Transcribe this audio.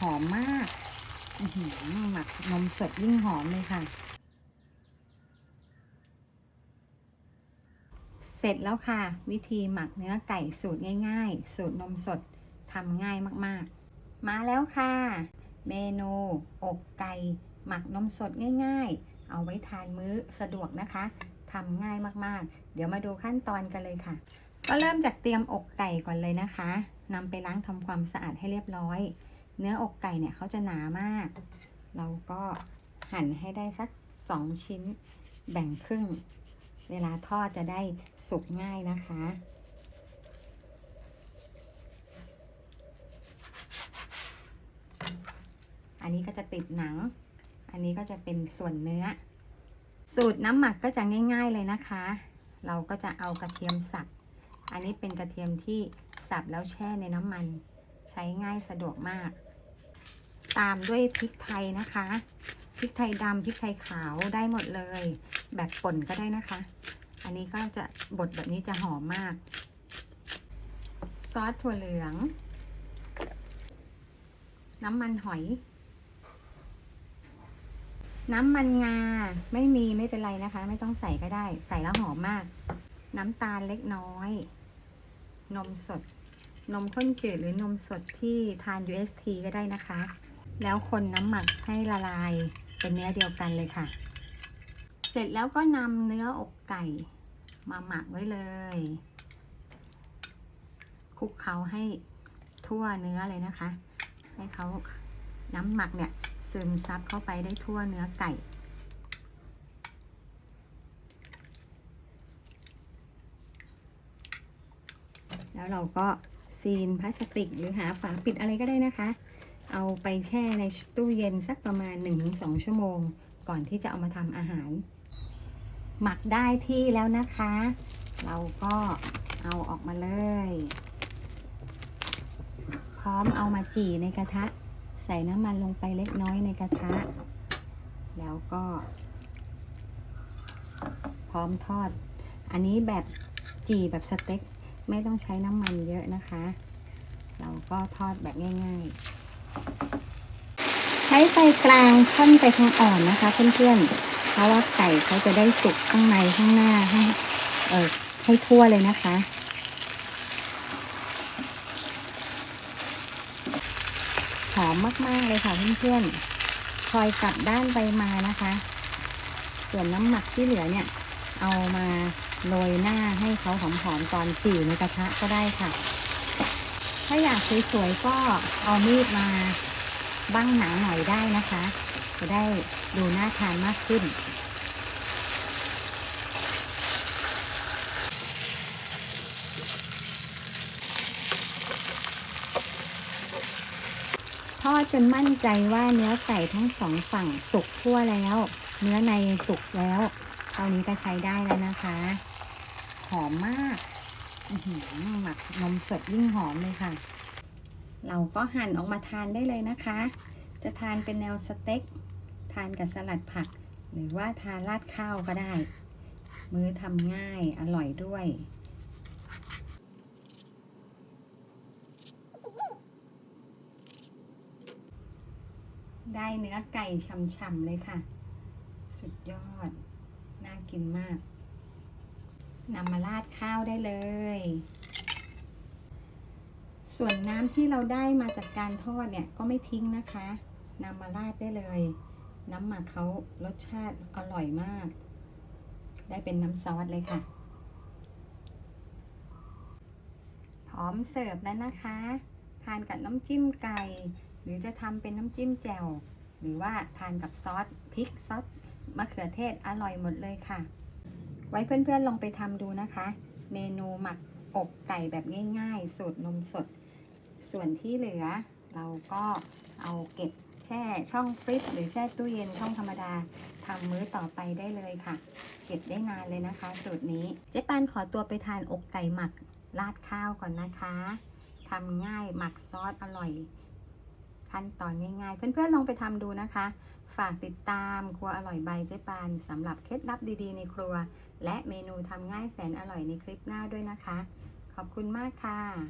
หอมมากหมักนมสดยิ่งหอมเลยค่ะ เสร็จแล้วค่ะ วิธีหมักเนื้อไก่สูตรง่าย ๆ สูตรนมสดทำง่ายมากๆ มาแล้วค่ะ เมนูอกไก่หมักนมสดง่าย ๆ เอาไว้ทานมื้อสะดวกนะคะทำง่ายมากๆ เดี๋ยวมาดูขั้นตอนกันเลยค่ะ ก็เริ่มจากเตรียมอกไก่ก่อนเลยนะคะนำไปล้างทำความสะอาดให้เรียบร้อย เนื้ออกไก่เนี่ยเขาจะหนามาก เราก็หั่นให้ได้สักสองชิ้นแบ่งครึ่ง เวลาทอดจะได้สุกง่ายนะคะ อันนี้ก็จะติดหนัง อันนี้ก็จะเป็นส่วนเนื้อ สูตรน้ำหมักก็จะง่าย ๆเลยนะคะ เราก็จะเอากระเทียมสับ อันนี้เป็นกระเทียมที่สับแล้วแช่ในน้ำมัน ใช้ง่ายสะดวกมาก ตามด้วยพริกไทยนะคะ พริกไทยดำพริกไทยขาวได้หมดเลย แบบป่นก็ได้นะคะ อันนี้ก็จะบดแบบนี้จะหอมมาก ซอสถั่วเหลือง น้ำมันหอย น้ำมันงา ไม่มีไม่เป็นไรนะคะ ไม่ต้องใส่ก็ได้ ใส่แล้วหอมมาก น้ำตาลเล็กน้อย นมสดนมข้นจืดหรือนมสดที่ทาน UST ก็ได้นะคะ แล้วคนน้ำหมักให้ละลายเป็นเนื้อเดียวกันเลยค่ะ เสร็จแล้วก็นำเนื้ออกไก่มาหมักไว้เลยคลุกเขาให้ทั่วเนื้อเลยนะคะ ให้เขาน้ำหมักเนี่ยซึมซับเข้าไปได้ทั่วเนื้อไก่ แล้วเราก็ซีนพลาสติกหรือหาฝาปิดอะไรก็ได้นะคะ เอาไปแช่ในตู้เย็นสักประมาณ 1-2 ชั่วโมง ก่อนที่จะเอามาทำอาหาร หมักได้ที่แล้วนะคะ เราก็เอาออกมาเลย พร้อมเอามาจี่ในกระทะ ใส่น้ำมันลงไปเล็กน้อยในกระทะ แล้วก็ พร้อมทอด อันนี้แบบจี่แบบสเต็ก ไม่ต้องใช้น้ำมันเยอะนะคะ เราก็ทอดแบบง่าย ๆ ใช้ไฟกลางค่อนไปทางอ่อนนะคะเพื่อนๆ เพราะว่าไก่เขาจะได้สุกข้างในข้างหน้าให้เออให้ทั่วเลยนะคะ หอมมากๆเลยค่ะเพื่อนๆ คอยกลับด้านไปมานะคะ ส่วนน้ำหมักที่เหลือเนี่ย เอามาโรยหน้าให้เขาหอมๆตอนจี่ในกระทะก็ได้ค่ะ ถ้าอยากสวยๆก็เอามีดมาบ้างหนาหน่อยได้นะคะ จะได้ดูน่าทานมากขึ้น ทอดจนมั่นใจว่าเนื้อไก่ทั้งสองฝั่งสุกทั่วแล้ว เนื้อในสุกแล้วเท่านี้ก็ใช้ได้แล้วนะคะ หอมมาก หมักนมสดยิ่งหอมเลยค่ะ เราก็หั่นออกมาทานได้เลยนะคะ จะทานเป็นแนวสเต็ก ทานกับสลัดผัก หรือว่าทานราดข้าวก็ได้ มื้อทำง่ายอร่อยด้วยได้เนื้อไก่ฉ่ำๆเลยค่ะ สุดยอด น่ากินมาก นำมาราดข้าวได้เลย ส่วนน้ำที่เราได้มาจากการทอดเนี่ยก็ไม่ทิ้งนะคะนำมาราดได้เลย น้ำหมักเขารสชาติอร่อยมาก ได้เป็นน้ำซอสเลยค่ะ พร้อมเสิร์ฟแล้วนะคะ ทานกับน้ำจิ้มไก่ หรือจะทำเป็นน้ำจิ้มแจ่วหรือว่าทานกับซอสพริกซอสมะเขือเทศอร่อยหมดเลยค่ะ ไว้เพื่อนๆลองไปทำดูนะคะ เมนูหมักอกไก่แบบง่ายๆ สูตรนมสด ส่วนที่เหลือ เราก็เอาเก็บแช่ช่องฟรีซหรือแช่ตู้เย็นช่องธรรมดาทำมื้อต่อไปได้เลยค่ะ เก็บได้นานเลยนะคะ สูตรนี้ เจ๊ปานขอตัวไปทานอกไก่หมักราดข้าวก่อนนะคะทำง่ายหมักซอสอร่อย ขั้นตอนง่ายๆ เพื่อนๆลองไปทำดูนะคะ ฝากติดตามครัวอร่อยใบเจ๊ปานสำหรับเคล็ดลับดีๆ ในครัว และเมนูทำง่ายแสนอร่อยในคลิปหน้าด้วยนะคะ ขอบคุณมากค่ะ